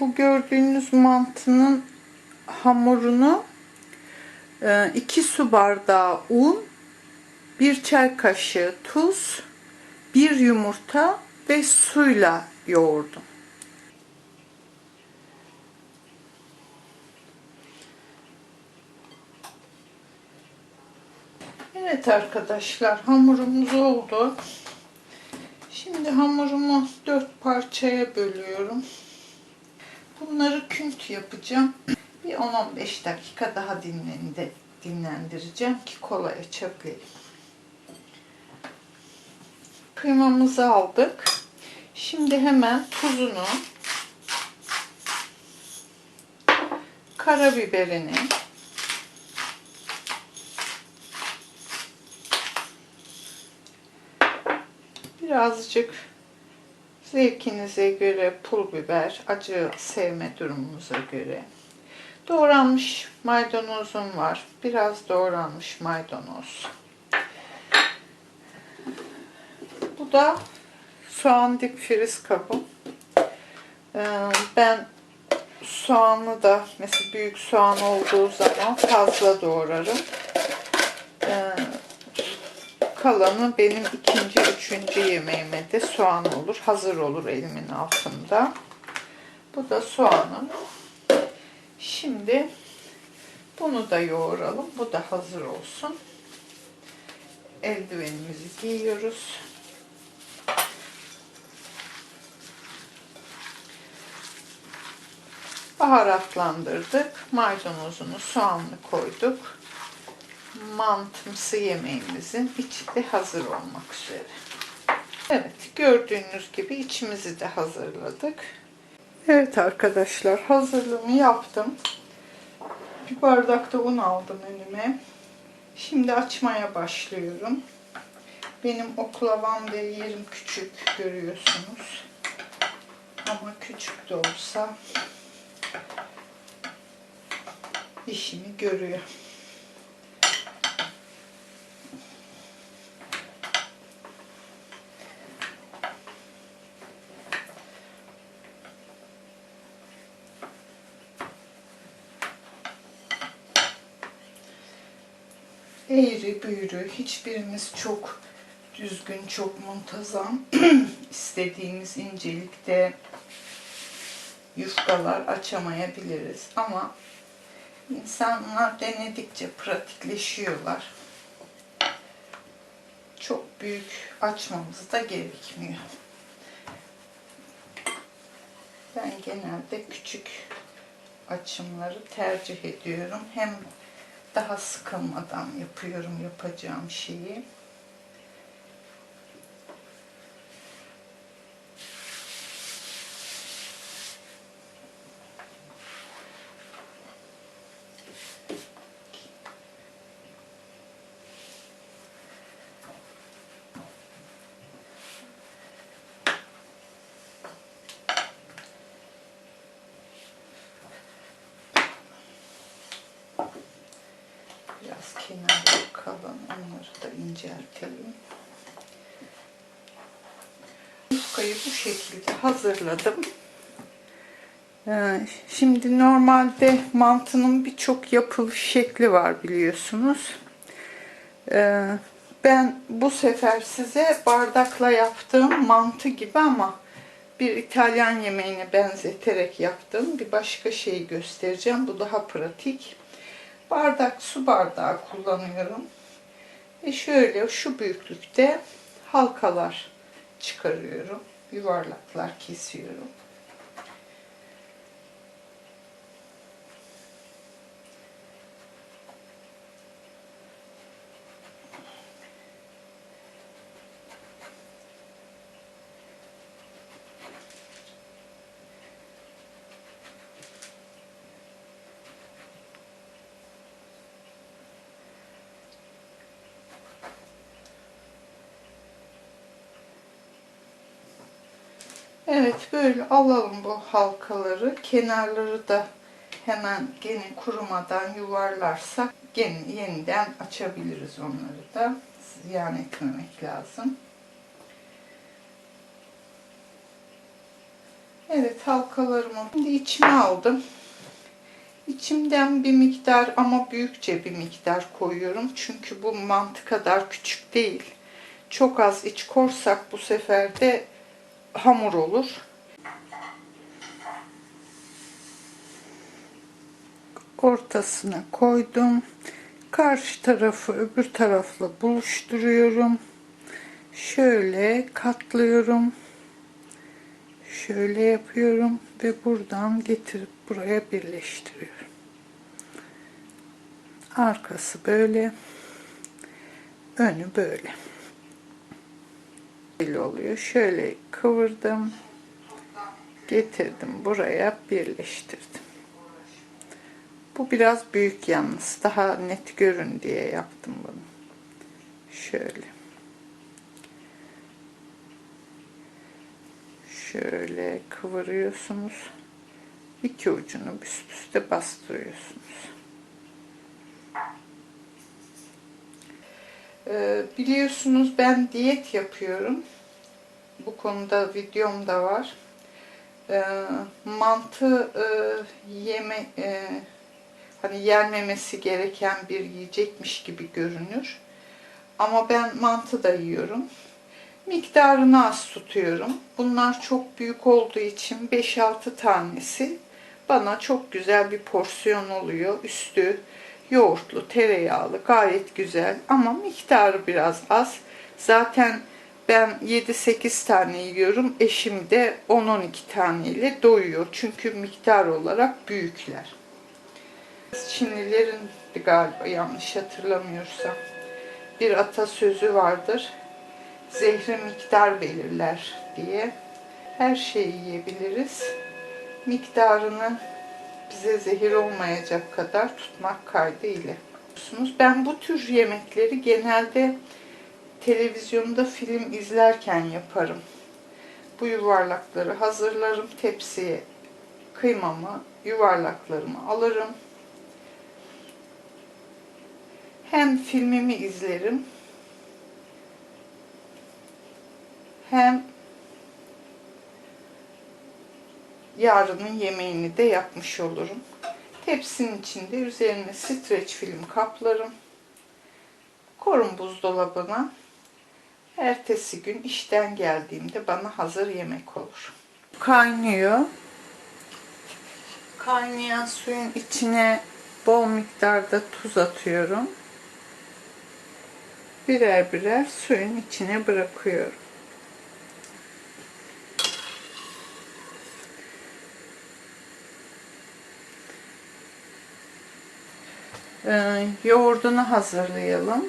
Bu gördüğünüz mantının hamurunu 2 su bardağı un, 1 çay kaşığı tuz, 1 yumurta ve suyla yoğurdum. Evet arkadaşlar hamurumuz oldu. Şimdi hamurumu dört parçaya bölüyorum. Bunları künt yapacağım. Bir 10-15 dakika daha dinlendi, dinlendireceğim ki kolaya çöpleyeyim. Kıymamızı aldık. Şimdi hemen tuzunu, karabiberini, birazcık zevkinize göre pul biber, acı sevme durumunuza göre. Doğranmış maydanozum var. Biraz doğranmış maydanoz. Bu da soğan dip friz kabım. Ee, Ben soğanı da mesela büyük soğan olduğu zaman fazla doğrarım. Ee, Kalanı benim ikinci, üçüncü yemeğime de soğan olur. Hazır olur elimin altında. Bu da soğanım. Şimdi bunu da yoğuralım. Bu da hazır olsun. Eldivenimizi giyiyoruz. Baharatlandırdık. Maydanozunu, soğanını koyduk. Mantımsı yemeğimizin içi de hazır olmak üzere. Evet, gördüğünüz gibi içimizi de hazırladık. Evet arkadaşlar, hazırlığımı yaptım. Bir bardak da un aldım önüme. Şimdi açmaya başlıyorum. Benim oklavam ve yerim küçük görüyorsunuz. Ama küçük de olsa işimi görüyor. Eğri büğrü hiçbirimiz çok düzgün, çok muntazam istediğimiz incelikte yufkalar açamayabiliriz. Ama insanlar denedikçe pratikleşiyorlar. Çok büyük açmamız da gerekmiyor. Ben genelde küçük açımları tercih ediyorum. Hem daha sıkılmadan yapıyorum yapacağım şeyi. Biraz kenarda kalan onları da inceltelim. Yufkayı bu şekilde hazırladım. Ee, Şimdi normalde mantının birçok yapılış şekli var biliyorsunuz. Ee, Ben bu sefer size bardakla yaptığım mantı gibi ama bir İtalyan yemeğine benzeterek yaptığım bir başka şeyi göstereceğim. Bu daha pratik bardak su bardağı kullanıyorum. Ve şöyle şu büyüklükte halkalar çıkarıyorum. Yuvarlaklar kesiyorum. Evet böyle alalım bu halkaları. Kenarları da hemen gene kurumadan yuvarlarsak gene yeniden açabiliriz onları da. Ziyan etmemek lazım. Evet halkalarımı şimdi içine aldım. İçimden bir miktar ama büyükçe bir miktar koyuyorum. Çünkü bu mantı kadar küçük değil. Çok az iç korsak bu sefer de hamur olur. Ortasına koydum. Karşı tarafı öbür tarafla buluşturuyorum. Şöyle katlıyorum. Şöyle yapıyorum ve buradan getirip buraya birleştiriyorum. Arkası böyle. Önü böyle. Böyle oluyor. Şöyle kıvırdım. Getirdim buraya birleştirdim. Bu biraz büyük yalnız. Daha net görün diye yaptım bunu. Şöyle. Şöyle kıvırıyorsunuz. İki ucunu üst üste bastırıyorsunuz. Ee, biliyorsunuz ben diyet yapıyorum. Bu konuda videom da var. Ee, mantı e, yeme e, hani yenmemesi gereken bir yiyecekmiş gibi görünür. Ama ben mantı da yiyorum. Miktarını az tutuyorum. Bunlar çok büyük olduğu için 5-6 tanesi bana çok güzel bir porsiyon oluyor. Üstü yoğurtlu, tereyağlı, gayet güzel ama miktarı biraz az. Zaten ben 7-8 tane yiyorum. Eşim de 10-12 taneyle doyuyor. Çünkü miktar olarak büyükler. Çinlilerin galiba yanlış hatırlamıyorsam bir atasözü vardır. Zehri miktar belirler diye. Her şeyi yiyebiliriz. Miktarını bize zehir olmayacak kadar tutmak kaydıyla. Ben bu tür yemekleri genelde televizyonda film izlerken yaparım. Bu yuvarlakları hazırlarım tepsiye. Kıymamı, yuvarlaklarımı alırım. Hem filmimi izlerim hem yarının yemeğini de yapmış olurum. Tepsinin içinde üzerine streç film kaplarım. Korun buzdolabına. Ertesi gün işten geldiğimde bana hazır yemek olur. Kaynıyor. Kaynayan suyun içine bol miktarda tuz atıyorum. Birer birer suyun içine bırakıyorum. Ee, yoğurdunu hazırlayalım.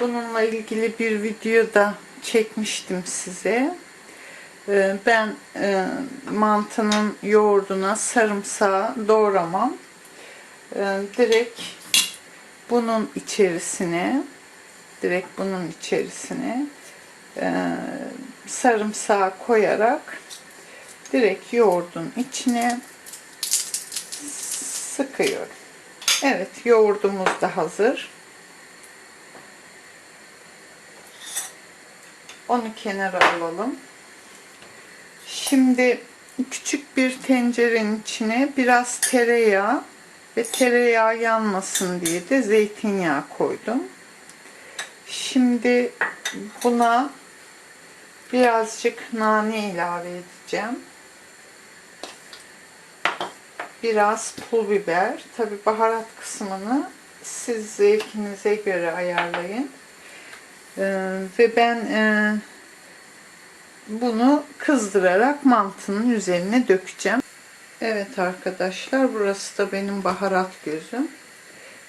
Bununla ilgili bir video da çekmiştim size. Ee, ben e, mantının yoğurduna sarımsağı doğramam. Ee, direkt bunun içerisine direkt bunun içerisine e, sarımsağı koyarak direkt yoğurdun içine sıkıyorum. Evet yoğurdumuz da hazır. Onu kenara alalım. Şimdi küçük bir tencerenin içine biraz tereyağı ve tereyağı yanmasın diye de zeytinyağı koydum. Şimdi buna birazcık nane ilave edeceğim. Biraz pul biber. Tabi baharat kısmını siz zevkinize göre ayarlayın. Ee, ve ben e, bunu kızdırarak mantının üzerine dökeceğim. Evet arkadaşlar burası da benim baharat gözüm.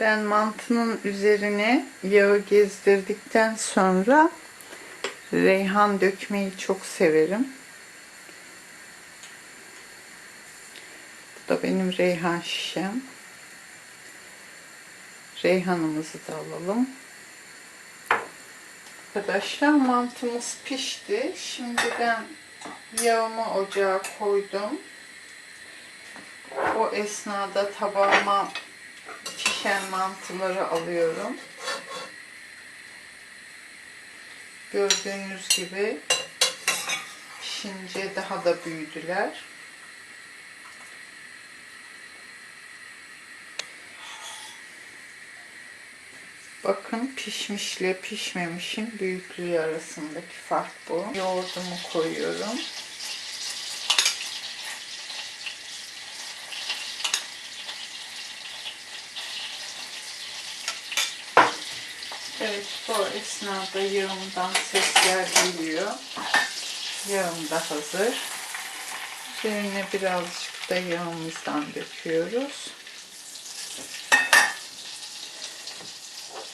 Ben mantının üzerine yağı gezdirdikten sonra reyhan dökmeyi çok severim. Da benim reyhan şişem. Reyhanımızı da alalım. Arkadaşlar mantımız pişti. Şimdi ben yağımı ocağa koydum. O esnada tabağıma pişen mantıları alıyorum. Gördüğünüz gibi pişince daha da büyüdüler. Bakın pişmişle pişmemişin büyüklüğü arasındaki fark bu. Yoğurdumu koyuyorum. Evet bu esnada yağımdan sesler geliyor. Yağım da hazır. Üzerine birazcık da yağımızdan döküyoruz.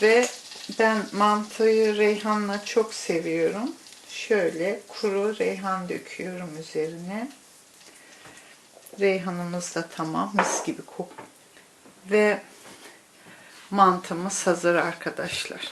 Ve ben mantıyı reyhanla çok seviyorum. Şöyle kuru reyhan döküyorum üzerine. Reyhanımız da tamam mis gibi kok. Ve mantımız hazır arkadaşlar.